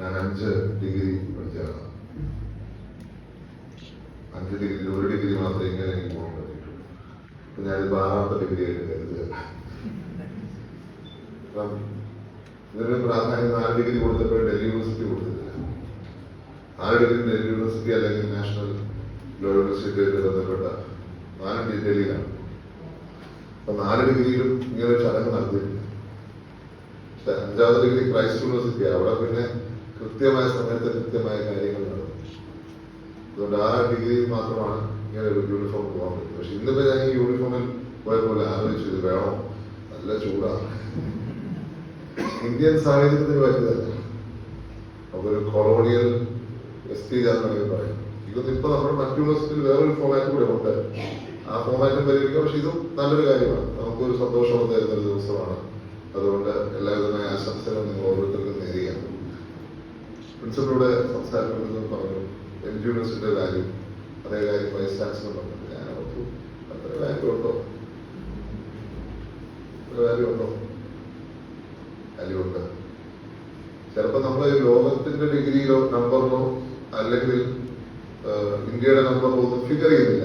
ഞാൻ അഞ്ച് ഡിഗ്രി പഠിച്ചതാണ് അഞ്ച് ഡിഗ്രി ഒരു ഡിഗ്രി മാത്രമേ ഇങ്ങനെ എനിക്ക് പോകാൻ പറ്റിയിട്ടുള്ളൂ അപ്പൊ ഞാനിപ്പോ ആറാമത്തെ ഡിഗ്രി ആയിട്ട് കരുതുക അപ്പം ഇതിന് പ്രാധാന്യം നാല് ഡിഗ്രി കൊടുത്തപ്പോൾ ഡൽഹി യൂണിവേഴ്സിറ്റി കൊടുത്തിട്ടില്ല. നാല് ഡിഗ്രി ഡൽഹി യൂണിവേഴ്സിറ്റി അല്ലെങ്കിൽ നാഷണൽ ലോ യൂണിവേഴ്സിറ്റിയായിട്ട് ബന്ധപ്പെട്ട നാല് ഡി- ഡൽഹിയിലാണ്. അപ്പൊ നാല് ഡിഗ്രിയിലും ഇങ്ങനെ ഒരു ചടങ്ങ് നടത്തിയിട്ടില്ല പക്ഷെ അഞ്ചാമത്തെ ഡിഗ്രി ക്രൈസ്റ്റ് യൂണിവേഴ്സിറ്റി അവിടെ പിന്നെ കൃത്യമായ സമയത്ത് കൃത്യമായ കാര്യങ്ങൾ നടന്നു അതുകൊണ്ട് ആ ഡിഗ്രിയിൽ മാത്രമാണ് ഇങ്ങനെ ഒരു യൂണിഫോം പോകാൻ പറ്റും പക്ഷെ ഇന്നിപ്പോ ഞാൻ ഈ യൂണിഫോമിൽ പോയപോലെ ആലോചിച്ചു ഇത് വേണോ? നല്ല ചൂടാണ് ഇന്ത്യൻ സാഹചര്യത്തിന് പറ്റിയതല്ല. അപ്പൊ ഒരു കൊളോണിയൽ വെസ്റ്റേജ് പറയും. ഇതൊന്നും ഇപ്പൊ നമ്മുടെ മറ്റു യൂണിവേഴ്സിറ്റിയിൽ വേറൊരു ഫോമാറ്റ് കൂടെ ഉണ്ട്. ആ ഫോമാറ്റും പരിഹരിക്കാം പക്ഷെ ഇതും നല്ലൊരു കാര്യമാണ്. നമുക്കൊരു സന്തോഷം തരുന്ന ഒരു ദിവസമാണ്. അതുകൊണ്ട് എല്ലാവിധമായ ആശംസകളും നിങ്ങൾ ഓരോരുത്തർക്കും നേരുകയാണ്. പ്രിൻസിപ്പളോട് സംസാരിക്കുന്നത് പറഞ്ഞു എം. ജി. യൂണിവേഴ്സിറ്റിയുടെ കാര്യം അതേ കാര്യം വൈസ് ചാൻസലർ പറഞ്ഞു. ഞാൻ ഓർത്തു അത്ര വാല്യൂ ഉണ്ടോ? അത്ര വാല്യൂ ഉണ്ടോ? വാല്യൂ ഉണ്ട്. ചിലപ്പോ നമ്മൾ ലോകത്തിന്റെ ഡിഗ്രിയിലോ നമ്പറിലോ അല്ലെങ്കിൽ ഇന്ത്യയുടെ നമ്പറിലോ ഒന്നും ഫിഗർ ചെയ്യുന്നില്ല.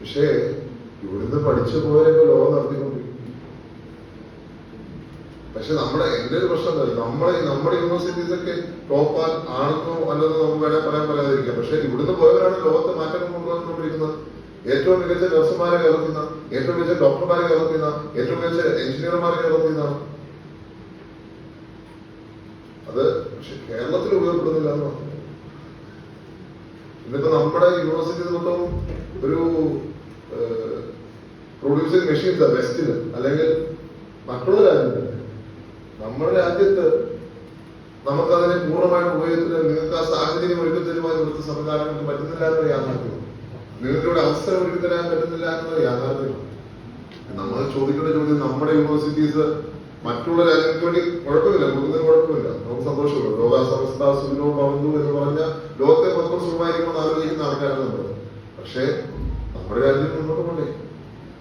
പക്ഷേ ഇവിടുന്ന് പഠിച്ചു പോയപ്പോൾ ലോകം നടത്തിക്കൊണ്ടിരിക്കും പക്ഷെ നമ്മുടെ എന്റെ ഒരു പ്രശ്നം? നമ്മുടെ നമ്മുടെ യൂണിവേഴ്സിറ്റീസ് ഒക്കെ ടോപ്പ് ആണെന്നോ അല്ലെന്നോ നമുക്ക് വേണേൽ പറയാൻ പറയാതിരിക്കാം പക്ഷെ ഇവിടുന്ന് പോയവരാണ് ലോകത്തെ മാറ്റങ്ങൾ കൊണ്ടുവന്നുകൊണ്ടിരിക്കുന്നത്. ഏറ്റവും മികച്ച നഴ്സുമാരെ കേൾക്കുന്ന ഏറ്റവും മികച്ച ഡോക്ടർമാരെ കേൾക്കുന്ന ഏറ്റവും മികച്ച എഞ്ചിനീയർമാരെ കേൾക്കുന്ന അത് പക്ഷെ കേരളത്തിൽ ഉപയോഗപ്പെടുന്നില്ല എന്ന് പറഞ്ഞു. ഇന്നിപ്പോ നമ്മുടെ യൂണിവേഴ്സിറ്റി മൊത്തം ഒരു പ്രൊഡ്യൂസിംഗ് മെഷീൻസ് വെസ്റ്റിൽ അല്ലെങ്കിൽ നമ്മുടെ രാജ്യത്ത് നമുക്കതിനെ പൂർണമായിട്ട് ഉപയോഗത്തിന് നിങ്ങൾക്ക് ആ സാഹചര്യം ഒരുക്കി തരുവാൻ ഇവിടുത്തെ സംവിധാനങ്ങൾക്ക് പറ്റുന്നില്ല എന്നൊരു യാഥാർത്ഥ്യമാണ് നിങ്ങൾക്ക് ഇവിടെ അവസരം ഒരുക്കി തരാൻ പറ്റുന്നില്ല എന്നൊരു യാഥാർത്ഥ്യമാണ് നമ്മൾ ചോദിക്കേണ്ട ചോദ്യം നമ്മുടെ യൂണിവേഴ്സിറ്റീസ് മറ്റുള്ള രാജ്യങ്ങൾക്ക് വേണ്ടി കുഴപ്പമില്ല കൊടുക്കുന്നതിന് കുഴപ്പമില്ല. നമുക്ക് സന്തോഷമുള്ളൂ ലോകാസമസ്ത സുനോ ഭവന്തു എന്ന് പറഞ്ഞ ലോകത്തെ മൊത്തം സുഖമായിരിക്കുമെന്ന് ആഗ്രഹിക്കുന്ന ആൾക്കാരാണ് നമ്മൾ. പക്ഷേ നമ്മുടെ രാജ്യം മുന്നോട്ട് കൊണ്ടേ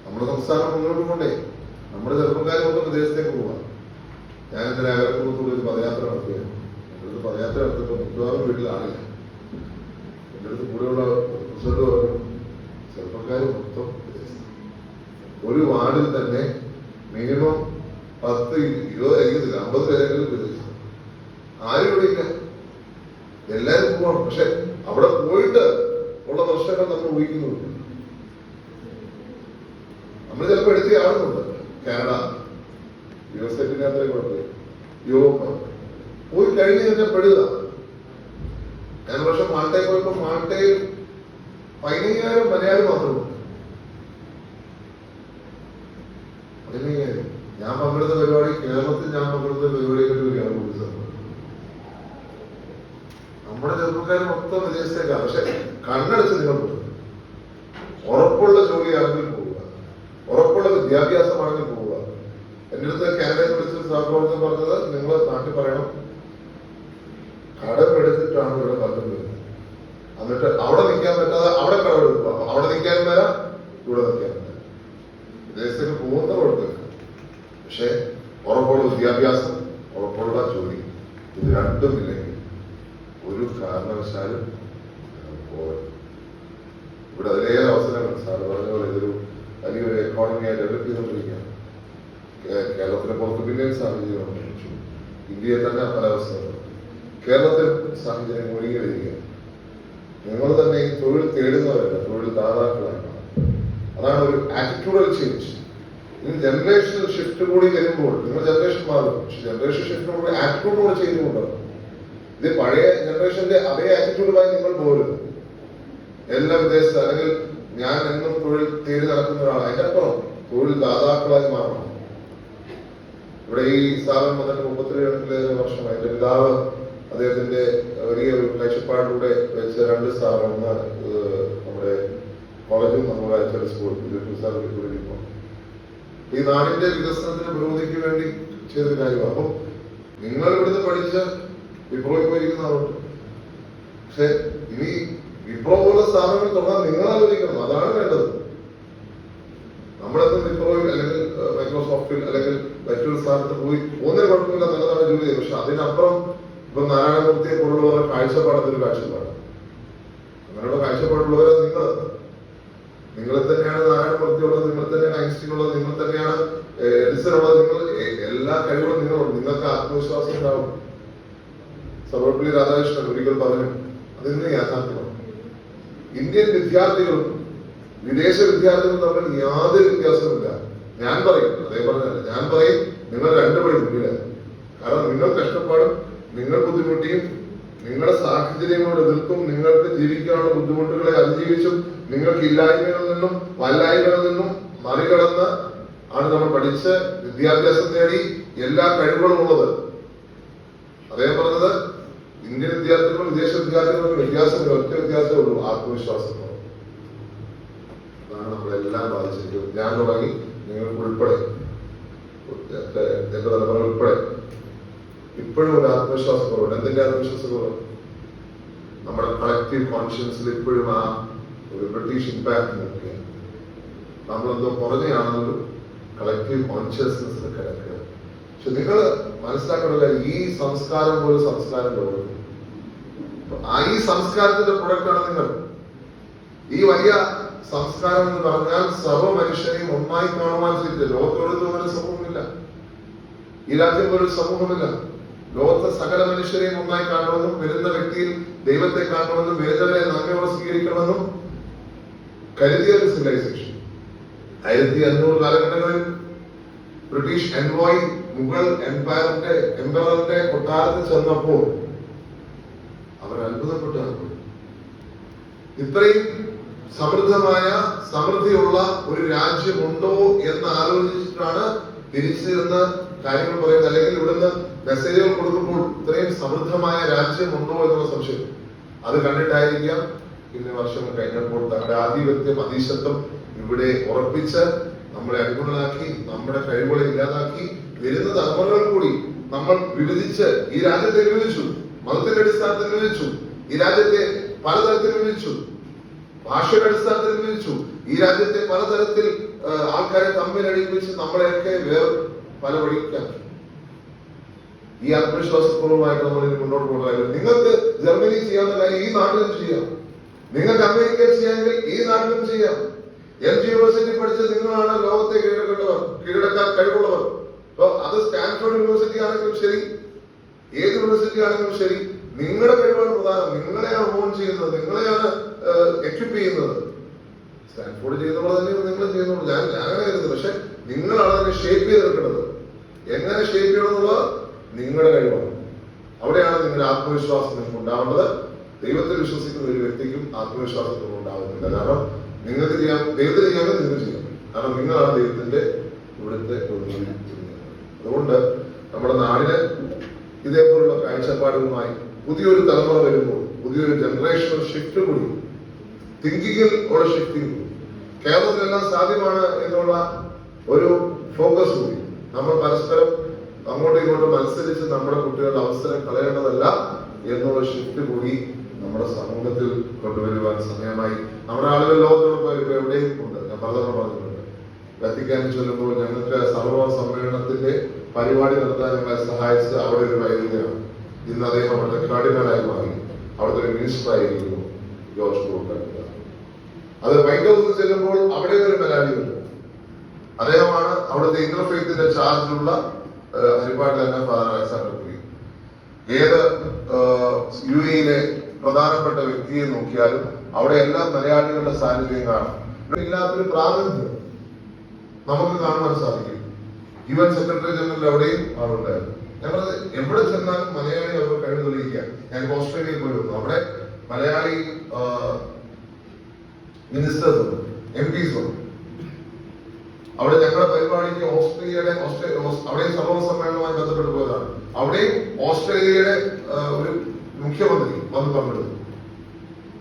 നമ്മുടെ സംസ്ഥാനം മുന്നോട്ട് കൊണ്ടേ നമ്മുടെ ചെറുപ്പക്കാരെ മൊത്തം വിദേശത്തേക്ക് പോവാം. ഞാൻ ഇന്നലെ അകലക്കുറത്തോട് ഒരു പദയാത്ര നടത്തുകയാണ് എന്റെ അടുത്ത് പദയാത്ര നടത്തുമ്പോൾ മിക്കവാറും വീട്ടിലാണില്ല എന്റെ അടുത്ത് കൂടെയുള്ള പ്രസിഡന്റ് ചെറുപ്പക്കാർ മൊത്തം ഒരു വാർഡിൽ തന്നെ മിനിമം പത്ത് ഇരുപത് അറിയത്തില്ല അമ്പത് പേരെങ്കിലും വിദേശം ആരും ഇവിടെ ഇല്ല. എല്ലാവരും പോകണം പക്ഷെ അവിടെ പോയിട്ട് ഉള്ള പ്രശ്നങ്ങൾ നമ്മൾ ഊഹിക്കുന്നുണ്ട്. നമ്മൾ ചിലപ്പോൾ എടുത്ത് കാണുന്നുണ്ട്. കാനഡ യു എസ് എറ്റിന് അത്രയും കുഴപ്പമില്ല യൂറോപ്പ് പോയി കഴിഞ്ഞ് തന്നെ പെടുക. ഞാൻ പക്ഷെ മാൾട്ടയിൽ പോയപ്പോൾ മാൾട്ടയിൽ പതിനയ്യായിരം മലയാളി മാത്രമേ പതിനയ്യായിരം. ഞാൻ പങ്കെടുത്ത പരിപാടി കേരളത്തിൽ ഞാൻ പങ്കെടുത്ത പരിപാടികളിൽ ഒരു കേരളം നമ്മുടെ ചെറുപ്പക്കാർ മൊത്തം വിദേശത്തേക്കാണ്. പക്ഷെ കണ്ണടച്ച് നിങ്ങൾ പോകും ഉറപ്പുള്ള ജോലിയാണെങ്കിൽ പോവുക. ഉറപ്പുള്ള വിദ്യാഭ്യാസമാണെങ്കിൽ പോവുക. എന്റെ അടുത്ത് സഹപ്രവർത്തകൻ പറഞ്ഞത് നിങ്ങൾ നാട്ടിൽ പറയണം. കടമെടുത്തിട്ടാണ് ഇവിടെ പലരും വരുന്നത്. എന്നിട്ട് അവിടെ നിൽക്കാൻ പറ്റാതെ അവിടെ കടമെടുക്കുക അവിടെ നിൽക്കാൻ വരാം ഇവിടെ നിൽക്കാൻ വരാം. വിദേശത്തേക്ക് പോകുന്ന കുഴപ്പമില്ല. പക്ഷെ ഉറപ്പുള്ള വിദ്യാഭ്യാസം ഉറപ്പുള്ള ജോലി ഇത് രണ്ടും ഇല്ലെങ്കിൽ ഒരു കാരണവശാലും ഇവിടെ അതിലേറെ അവസരങ്ങൾ. സാറ് പറഞ്ഞ പോലെ ഇതൊരു വലിയൊരു എക്കോണമിയായി ഡെവലപ്പ് ചെയ്തുകൊണ്ടിരിക്കുകയാണ്. കേ- കേരളത്തിന് പുറത്ത് പിന്നെയും സാഹചര്യം ഉണ്ടായിരിച്ചു ഇന്ത്യയിൽ തന്നെ കാലാവസ്ഥ കേരളത്തിൽ സാഹചര്യം ഒരുങ്ങിയിരിക്കുകയാണ് ഞങ്ങൾ തന്നെ ഈ തൊഴിൽ തേടുന്നവരല്ല തൊഴിൽ ദാതാക്കളാണ്. അതാണ് ഒരു ആറ്റിറ്റ്യൂഡൽ ചേഞ്ച് ഇനി ജനറേഷൻ ഷിഫ്റ്റ് കൂടി വരുമ്പോൾ നിങ്ങൾ ജനറേഷൻ മാറും. പക്ഷെ ജനറേഷൻ ഷിഫ്റ്റ് കൂടി ആറ്റിറ്റ്യൂഡ് കൂടെ ചേഞ്ച് കൊണ്ടുവരണം. ഇത് പഴയ ജനറേഷന്റെ അതേ ആറ്റിറ്റ്യൂഡുമായി നിങ്ങൾ പോരുന്നു എല്ലാ വിദേശത്ത് അല്ലെങ്കിൽ ഞാൻ എന്നും ഈ സ്ഥാപനം വന്നിട്ട് മുപ്പത്തിരണ്ടിലേറെ വർഷമായി. എന്റെ പിതാവ് അദ്ദേഹത്തിന്റെ വലിയ ഒരു കാഴ്ചപ്പാടിലൂടെ വെച്ച രണ്ട് സ്ഥാപനം ഒന്ന് നമ്മുടെ കോളേജും നമ്മുടെ ചില സ്കൂൾ ഇപ്പോൾ ഈ നാടിന്റെ വികസനത്തിന് പുരോഗതിക്ക് വേണ്ടി ചെയ്ത കാര്യമാണ്. അപ്പോൾ നിങ്ങൾ ഇവിടുന്ന് പഠിച്ച വിപ്ലവം പോയിരിക്കുന്നവരുണ്ട് പക്ഷെ ഇനി വിപ്ലവം പോലെ സ്ഥാപനങ്ങൾ തുടങ്ങാൻ നിങ്ങൾ ആലോചിക്കണം. അതാണ് വേണ്ടത്. നമ്മളെന്നും വിപ്ലവം അല്ലെങ്കിൽ മൈക്രോസോഫ്റ്റിൽ അല്ലെങ്കിൽ മറ്റൊരു സ്ഥാനത്ത് പോയി പോകുന്നതിന് കുഴപ്പമില്ല നല്ലതാണ് ജോലി ചെയ്യുന്നത് പക്ഷെ അതിനപ്പുറം ഇപ്പൊ നാരായണമൂർത്തിയെ പോലുള്ളവരുടെ കാഴ്ചപ്പാടത്തൊരു കാഴ്ചപ്പാട് അങ്ങനെയുള്ള കാഴ്ചപ്പാടുള്ളവരെ നിങ്ങൾ. നിങ്ങൾ തന്നെയാണ് നാരായണമൂർത്തിയുള്ളത് നിങ്ങൾ തന്നെയാണ് ഐൻസ്റ്റീൻ ഉള്ളത് നിങ്ങൾ തന്നെയാണ് എഡിസൺ ഉള്ളത് നിങ്ങൾ എല്ലാ കഴിവുകളും നിങ്ങളുണ്ട്. നിങ്ങൾക്ക് ആത്മവിശ്വാസം ഉണ്ടാവും. സർവപ്പള്ളി രാധാകൃഷ്ണൻ ഒരിക്കൽ പറഞ്ഞു അതിന് യാഥാർത്ഥ്യമാണ്. ഇന്ത്യൻ വിദ്യാർത്ഥികളും വിദേശ വിദ്യാർത്ഥികളും തമ്മിൽ യാതൊരു വ്യത്യാസവുമില്ല. ഞാൻ പറയും അതേ പറഞ്ഞല്ല ഞാൻ പറയും നിങ്ങൾ രണ്ടുപടി മുന്നിലാണ് കാരണം നിങ്ങൾ കഷ്ടപ്പാടും നിങ്ങൾ ബുദ്ധിമുട്ടിയും നിങ്ങളുടെ സാഹചര്യങ്ങളോട് എതിർത്തും നിങ്ങൾക്ക് ജീവിക്കാനുള്ള ബുദ്ധിമുട്ടുകളെ അതിജീവിച്ചും നിങ്ങൾക്ക് ഇല്ലായ്മകളിൽ നിന്നും വല്ലായ്മകളിൽ നിന്നും മറികടന്ന് ആണ് നമ്മൾ പഠിച്ച് വിദ്യാഭ്യാസം നേടി എല്ലാ കഴിവുകളും ഉള്ളത്. അദ്ദേഹം പറഞ്ഞത് ഇന്ത്യൻ വിദ്യാർത്ഥികളും വിദേശ വിദ്യാർത്ഥികളും വ്യത്യാസം ഒറ്റ വ്യത്യാസമേ ഉള്ളൂ ആത്മവിശ്വാസം. അതാണ് നമ്മളെല്ലാം ബാധിച്ചിരിക്കുന്നത്. ഞാൻ തുടങ്ങി. നിങ്ങൾക്ക് ഉൾപ്പെടെ. എന്റെ തലമുറ ഉൾപ്പെടെ. ഇപ്പോഴും ഒരു ആത്മവിശ്വാസ കുറവുണ്ട്. എന്തിന്റെ ആത്മവിശ്വാസ കുറവ്? നമ്മുടെ കളക്റ്റീവ് കോൺഷ്യൻസിൽ ഇപ്പോഴും ആ ഒരു ബ്രിട്ടീഷ് ഇമ്പാക്ട് നോക്കുകയാണ് നമ്മളെന്തോ കുറഞ്ഞാണെന്നൊരു കളക്റ്റീവ് കോൺഷ്യസ്നെസ്സിൽ കിടക്കുക. പക്ഷെ നിങ്ങൾ മനസ്സിലാക്കണമല്ല ഈ സംസ്കാരം പോലെ സംസ്കാരം ലോകത്ത്. ആ ഈ സംസ്കാരത്തിന്റെ പ്രൊഡക്റ്റാണ് നിങ്ങൾ. ഈ വലിയ സംസ്കാരം എന്ന് പറഞ്ഞാൽ സർവ മനുഷ്യരെയും ഒന്നായി കാണുവാൻ ശ്രമിക്കുക ലോകത്തോടൊന്നും ഒരു സമൂഹമില്ല. ഈ രാജ്യം ഒരു സമൂഹമില്ല. ലോകത്തെ സകല മനുഷ്യരെയും ഒന്നായി കാണണമെന്നും വരുന്ന വ്യക്തിയിൽ ദൈവത്തെ കാണണമെന്നും വേദനയെ നന്മയോടെ സ്വീകരിക്കണമെന്നും കരുതിയ ഒരു സിവിലൈസേഷൻ ആയിരത്തി അഞ്ഞൂറ് കാലഘട്ടങ്ങളിൽ ബ്രിട്ടീഷ് എൻവോയ് മുഗൾ എംപയറിന്റെ എംപയറിന്റെ കൊട്ടാരത്തിൽ ചെന്നപ്പോൾ അവർ അത്ഭുതപ്പെട്ടു ഇത്രയും സമൃദ്ധമായ സമൃദ്ധിയുള്ള ഒരു രാജ്യമുണ്ടോ എന്ന് ആലോചിച്ചിട്ടാണ് തിരിച്ചു ചെന്ന് കാര്യങ്ങൾ പറയുന്നത്. അല്ലെങ്കിൽ ഇവിടുന്ന് മെസ്സേജുകൾ കൊടുക്കുമ്പോൾ ഇത്രയും സമൃദ്ധമായ രാജ്യമുണ്ടോ എന്നുള്ള സംശയം. അത് കണ്ടിട്ടായിരിക്കാം. പിന്നെ വർഷങ്ങൾ കഴിഞ്ഞപ്പോൾ തങ്ങളുടെ ആധിപത്യം അതീശത്വം ഇവിടെ ഉറപ്പിച്ച് നമ്മളെ അടിമകളാക്കി നമ്മുടെ കഴിവുകളെ ഇല്ലാതാക്കി വരുന്ന തലമുറകൾ കൂടി നമ്മൾ വിഭജിച്ച് ഈ രാജ്യത്തെ വിഭജിച്ചു. മതത്തിന്റെ അടിസ്ഥാനത്തിൽ വിഭജിച്ചു. ഈ രാജ്യത്തെ പലതരത്തിൽ വിഭജിച്ചു. ഭാഷയുടെ അടിസ്ഥാനത്തിൽ വിഭജിച്ചു ഈ രാജ്യത്തെ പലതരത്തിൽ ആൾക്കാരെ തമ്മിൽ അടിപ്പിച്ച് നമ്മളെയൊക്കെ വേറെ പല വഴിക്കാക്കി. ഈ ആത്മവിശ്വാസപൂർവമായിട്ട് നമ്മൾ മുന്നോട്ട് കൊണ്ടുപോകാൻ നിങ്ങൾക്ക് ജർമ്മനി ചെയ്യാവുന്ന കാര്യം ഈ നാട്ടിലും ചെയ്യാം. നിങ്ങൾക്ക് അമേരിക്കയിൽ ചെയ്യാമെങ്കിൽ ഈ നാട്ടിലും ചെയ്യാം. എം ജി യൂണിവേഴ്സിറ്റി പഠിച്ച നിങ്ങളാണ് ലോകത്തെ കീഴടക്കേണ്ടവർ കീഴടക്കാൻ കഴിവുള്ളവർ. അപ്പൊ അത് സ്റ്റാൻഫോർഡ് യൂണിവേഴ്സിറ്റി ആണെങ്കിലും ശരി ഏത് യൂണിവേഴ്സിറ്റി ആണെങ്കിലും ശരി. നിങ്ങളുടെ കഴിവാണ് പ്രധാനം. നിങ്ങളെയാണ് ഹോൺ ചെയ്യുന്നത്. നിങ്ങളെയാണ് എക്വിപ്പ് ചെയ്യുന്നത്. സ്റ്റാൻഫോർഡ് ചെയ്യുന്ന പോലെ തന്നെ നിങ്ങൾ ചെയ്യുന്നുള്ളൂ. ഞാൻ അങ്ങനെ കരുതുന്നു. പക്ഷെ നിങ്ങളാണ് അതിനെ ഷേപ്പ് ചെയ്തെടുക്കേണ്ടത്. എങ്ങനെ ഷേപ്പ് ചെയ്യണം എന്നുള്ളത് നിങ്ങളുടെ കഴിവാണ്. അവിടെയാണ് നിങ്ങളുടെ ആത്മവിശ്വാസം നിങ്ങൾക്ക് ഉണ്ടാവേണ്ടത്. ദൈവത്തിൽ വിശ്വസിക്കുന്ന ഒരു വ്യക്തിക്കും ആത്മവിശ്വാസം ഉണ്ടാവുന്നില്ല. കാരണം നിങ്ങൾക്ക് ചെയ്യാം ദൈവത്തിന് ചെയ്യാമെങ്കിൽ നിങ്ങൾ ചെയ്യാം. കാരണം നിങ്ങളാണ് ദൈവത്തിന്റെ ഇവിടുത്തെ. അതുകൊണ്ട് നമ്മുടെ നാടിന് ഇതേപോലുള്ള കാഴ്ചപ്പാടുകളുമായി പുതിയൊരു തലമുറ വരുമ്പോൾ പുതിയൊരു ജനറേഷൻ ഷിഫ്റ്റ് കൂടി തിങ്കിങ്ങിൽ ഉള്ള ഷിഫ്റ്റിംഗ് കേരളത്തിലെല്ലാം സാധ്യമാണ് എന്നുള്ള ഒരു ഫോക്കസ് കൂടി. നമ്മൾ പരസ്പരം അങ്ങോട്ടും ഇങ്ങോട്ടും മത്സരിച്ച് നമ്മുടെ കുട്ടികളുടെ അവസരം കളയേണ്ടതല്ല എന്നുള്ള ഷിഫ്റ്റ് കൂടി നമ്മുടെ സമൂഹത്തിൽ കൊണ്ടുവരുവാൻ സമയമായി. നമ്മുടെ ആളുകൾ ലോകത്തോട് പോയി ഇപ്പൊ എവിടെയും ഉണ്ട്. ഞാൻ പലതവണ പറഞ്ഞിട്ടുണ്ട്. വത്തിക്കാനിൽ ചൊല്ലുമ്പോൾ ഞങ്ങൾക്ക് സർവ സമ്മേളനത്തിന്റെ പരിപാടി നടത്താൻ ഞങ്ങളെ സഹായിച്ചത് അവിടെ ഒരു വൈദ്യുതിയാണ് ഇന്ന് അദ്ദേഹം അവിടുത്തെ കാർഡിനലായി മാറി. അവിടുത്തെ ഒരു മിനിസ്റ്റർ ആയിരിക്കുന്നു ജോർജ് കുറുക്കൻ അത് വൈറ്റ് ഹൗസിൽ ചെല്ലുമ്പോൾ അവിടെ ഒരു മലയാളിയുണ്ട് അദ്ദേഹമാണ് അവിടുത്തെ ഇന്റർഫെയ്ത്തിന്റെ ചാർജിലുള്ള ഹരിപ്പാട് തന്നെ ഫാദർ അലക്സാണ്ടർ ഏത് യു എയിലെ പ്രധാനപ്പെട്ട വ്യക്തിയെ നോക്കിയാലും അവിടെ എല്ലാ മലയാളികളുടെ സാന്നിധ്യം കാണാം. ഇല്ലാത്തൊരു പ്രാതിനിധ്യം നമുക്ക് കാണുവാൻ സാധിക്കും. യു എൻ സെക്രട്ടറി ജനറൽ എവിടെയും ആളുണ്ടായിരുന്നു. പറഞ്ഞത് എവിടെ ചെന്നാലും മലയാളി അവർ കഴിവ് തെളിയിക്കുക ഞാൻ ഓസ്ട്രേലിയയിൽ പോയി വന്നു. അവിടെ മലയാളി മിനിസ്റ്റേഴ്സ് എം പിസും. അവിടെ ഞങ്ങളുടെ പരിപാടിക്ക് ഓസ്ട്രേലിയയുടെ അവിടെ സർവ സമ്മേളനവുമായി ബന്ധപ്പെട്ട് പോയതാണ്. അവിടെയും ഓസ്ട്രേലിയയുടെ ഒരു മുഖ്യമന്ത്രി വന്ന് പങ്കെടുത്തു.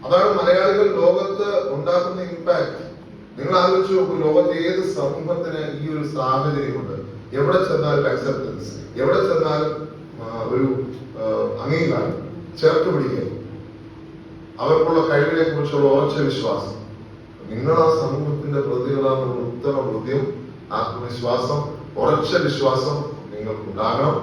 അതാണ് മലയാളികൾ ലോകത്ത് ഉണ്ടാക്കുന്ന ഇമ്പാക്ട് നിങ്ങൾ ആലോചിച്ച് നോക്കൂ ലോകത്തെ ഏത് സമൂഹത്തിന് ഈ ഒരു സാഹചര്യമുണ്ട്? എവിടെ ചെന്നാലും അക്സെപ്റ്റൻസ് എവിടെ ചെന്നാലും ഒരു അംഗീകാരം ചേർത്ത് പിടിക്കുക. അവർക്കുള്ള കഴിവിനെ കുറിച്ചുള്ള ഉറച്ച വിശ്വാസം. നിങ്ങൾ ആ സമൂഹത്തിന്റെ പ്രതികളാണ് ഉത്തമ ബോധ്യം ആത്മവിശ്വാസം ഉറച്ച വിശ്വാസം നിങ്ങൾക്കുണ്ടാകണം.